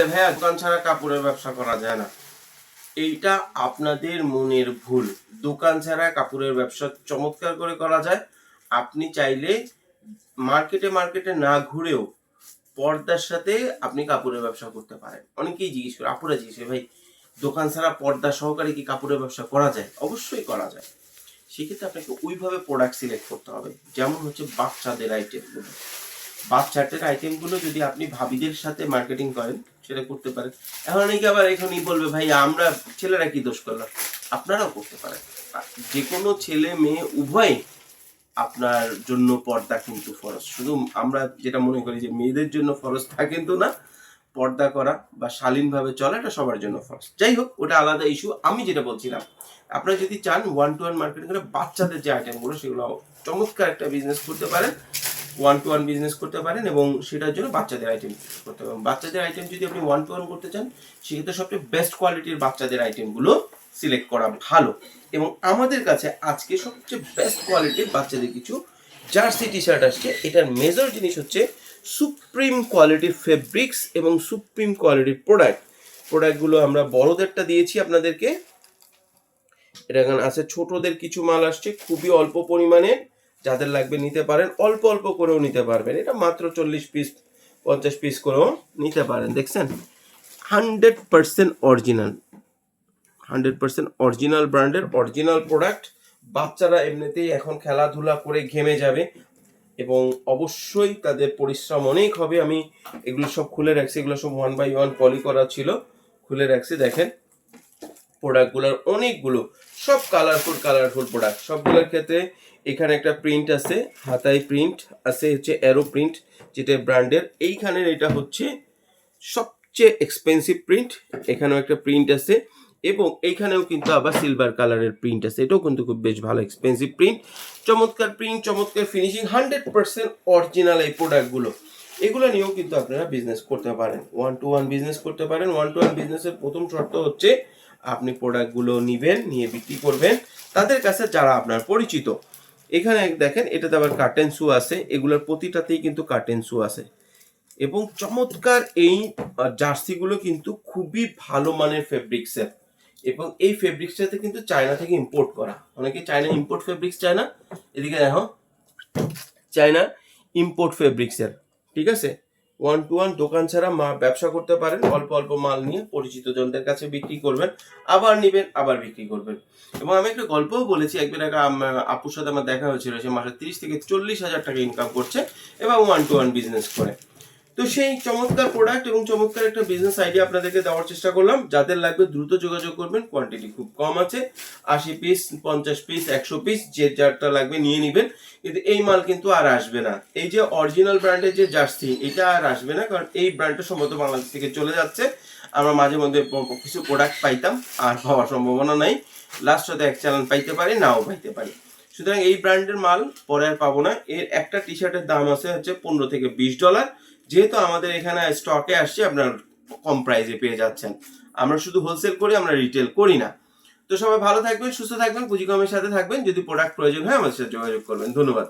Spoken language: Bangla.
ভাইয়া দোকান ছাড়া কাপড়ের ব্যবসা করা যায় না। এইটা আপনাদের মনের ভুল। দোকান ছাড়া কাপড়ের ব্যবসা চমৎকার করে করা যায়। আপনি চাইলে মার্কেটে মার্কেটে না ঘুরেও পর্দার সাথে আপনি কাপড়ের ব্যবসা করতে পারেন। অনেকেই জিজ্ঞেস করে, আপুরা জিজ্ঞেস করে, ভাই, দোকান ছাড়া পর্দা সহকারে কি কাপড়ের ব্যবসা করা যায়? অবশ্যই করা যায়। সেক্ষেত্রে আপনাকে ওইভাবে প্রোডাক্ট সিলেক্ট করতে হবে। যেমন হচ্ছে বাচ্চাদের আইটেমগুলো বাচ্চাদের আইটেমগুলো যদি আপনি ভাবিদের সাথে মার্কেটিং করেন, সেটা করতে পারেন। এখন অনেকে আবার এখনই বলবে, ভাই, আমরা ছেলেরা কি দোষ করলাম? আপনারাও করতে পারেন। যে কোনো ছেলে মেয়ে উভয় আপনার জন্য পর্দা কিন্তু ফরজ। শুধু আমরা যেটা মনে করি যে মেয়েদের জন্য ফরজ তা কিন্তু না, পর্দা করা বা শালীনভাবে চলা এটা সবার জন্য ফরজ। যাই হোক, ওটা আলাদা ইস্যু আমি যেটা বলছিলাম, আপনারা যদি চান ওয়ান টু ওয়ান মার্কেটিং করে বাচ্চাদের যে আইটেমগুলো সেগুলো চমৎকার একটা বিজনেস করতে পারেন। ওয়ান টু ওয়ান বিজনেস করতে পারেন এবং সেটার জন্য বাচ্চাদের আইটেম করতে পারেন। বাচ্চাদের আইটেম যদি আপনি ওয়ান টু ওয়ান করতে চান, সেক্ষেত্রে সবচেয়ে বেস্ট কোয়ালিটির বাচ্চাদের আইটেমগুলো সিলেক্ট করা ভালো। এবং আমাদের কাছে আজকে সবচেয়ে বেস্ট কোয়ালিটির বাচ্চাদের কিছু জার্সি টি শার্ট আসছে। এটার মেজর জিনিস হচ্ছে সুপ্রিম কোয়ালিটির ফেব্রিক্স এবং সুপ্রিম কোয়ালিটির প্রোডাক্ট প্রোডাক্টগুলো আমরা বড়দেরটা দিয়েছি আপনাদেরকে। এটা এখন আছে, ছোটদের কিছু মাল আসছে, খুবই অল্প পরিমাণে যাদের লাগবে নিতে পারেন, অল্প অল্প করেও নিতে পারবেন। এটা মাত্র চল্লিশ পিস পঞ্চাশ পিস করেও নিতে পারেন, দেখছেন? Hundred percent original. Hundred percent original ব্র্যান্ডের, অরিজিনাল প্রোডাক্ট বাচ্চারা এমনিতেই এখন খেলাধুলা করে ঘেমে যাবে এবং অবশ্যই তাদের পরিশ্রম অনেক হবে। আমি এগুলো সব খুলে রাখছি, এগুলো সব ওয়ান বাই ওয়ান পলি করা ছিল। খুলে রাখছি, দেখেন। প্রোডাক্টগুলোর অনেকগুলো, সব কালারফুল কালারফুল প্রোডাক্ট সবগুলোর ক্ষেত্রে এখানে একটা প্রিন্ট আছে, হাতায় প্রিন্ট আছে হচ্ছে অ্যারো প্রিন্ট যেটা ব্র্যান্ডের এইখানের এটা হচ্ছে সবচেয়ে এক্সপেন্সিভ প্রিন্ট এখানেও একটা প্রিন্ট আছে, এবং এইখানেও কিন্তু আবার সিলভার কালারের প্রিন্ট আছে। এটাও কিন্তু খুব বেশ ভালো এক্সপেন্সিভ প্রিন্ট চমৎকার প্রিন্ট চমৎকার ফিনিশিং হান্ড্রেড পার্সেন্ট অরিজিনাল এই প্রোডাক্টগুলো এগুলো নিয়েও কিন্তু আপনারা বিজনেস করতে পারেন। ওয়ান টু ওয়ান বিজনেস করতে পারেন। ওয়ান টু ওয়ান বিজনেসের প্রথম শর্ত হচ্ছে আপনি প্রোডাক্টগুলো নিবেন, নিয়ে বিক্রি করবেন, তাদের কাছে যারা আপনার পরিচিত। এখানে দেখেন, এটাতে আবার কার্টেন শু আছে, এগুলোর প্রতিটাতেই কিন্তু কার্টেন শু আছে। এবং চমৎকার এই জার্সিগুলো কিন্তু খুবই ভালো মানের ফেব্রিক্সের এবং এই ফেব্রিক্সটাতে কিন্তু চায়না থেকে ইম্পোর্ট করা। অনেকে চায়না ইম্পোর্ট ফেব্রিক্স চায় না, এদিকে দেখো। চায়না ইম্পোর্ট ফেব্রিক্সের ঠিক আছে? ওয়ান টু ওয়ান দোকান ছাড়া মা ব্যবসা করতে পারেন, অল্প অল্প মাল নিয়ে পরিচিত জনদের কাছে বিক্রি করবেন, আবার নেবেন, আবার বিক্রি করবেন। এবং আমি একটা গল্পও বলেছি একবার আগে আপুর সাথে আমার দেখা হয়েছিল, সে মাসে তিরিশ থেকে চল্লিশ হাজার টাকা ইনকাম করছে, এবং ওয়ান টু ওয়ান বিজনেস করে। তো সেই চমৎকার প্রোডাক্ট এবং চমৎকার একটা বিজনেস আইডিয়া আপনাদেরকে দেওয়ার চেষ্টা করলাম। যাদের লাগবে দ্রুত যোগাযোগ করবেন কোয়ান্টিটি খুব কম আছে। আশি পিস পঞ্চাশ পিস একশো পিস যে যারটা লাগবে নিয়ে নেবেন। কিন্তু এই মাল কিন্তু আর আসবে না। এই যে অরিজিনাল ব্র্যান্ডের যে জার্সি, এটা আর আসবে না। কারণ এই ব্র্যান্ডটা সম্ভবত বাংলাদেশ থেকে চলে যাচ্ছে। আমরা মাঝে মধ্যে কিছু প্রোডাক্ট পাইতাম, আর পাওয়ার সম্ভাবনা নাই। লাস্ট হয়তো এক চালান পাইতে পারি, নাও পাইতে পারি। সুতরাং এই ব্র্যান্ডের মাল পরে আর পাবো না। এর একটা টি শার্টের দাম আছে হচ্ছে পনেরো থেকে বিশ ডলার। যেহেতু আমাদের এখানে স্টকে আসছে, আপনার কম প্রাইসে পেয়ে যাচ্ছেন। আমরা শুধু হোলসেল করি, আমরা রিটেল করি না। তো সবাই ভালো থাকবেন, সুস্থ থাকবেন, পুঁজি কমের সাথে থাকবেন। যদি প্রোডাক্ট প্রয়োজন হয়, আমাদের সাথে যোগাযোগ করবেন। ধন্যবাদ।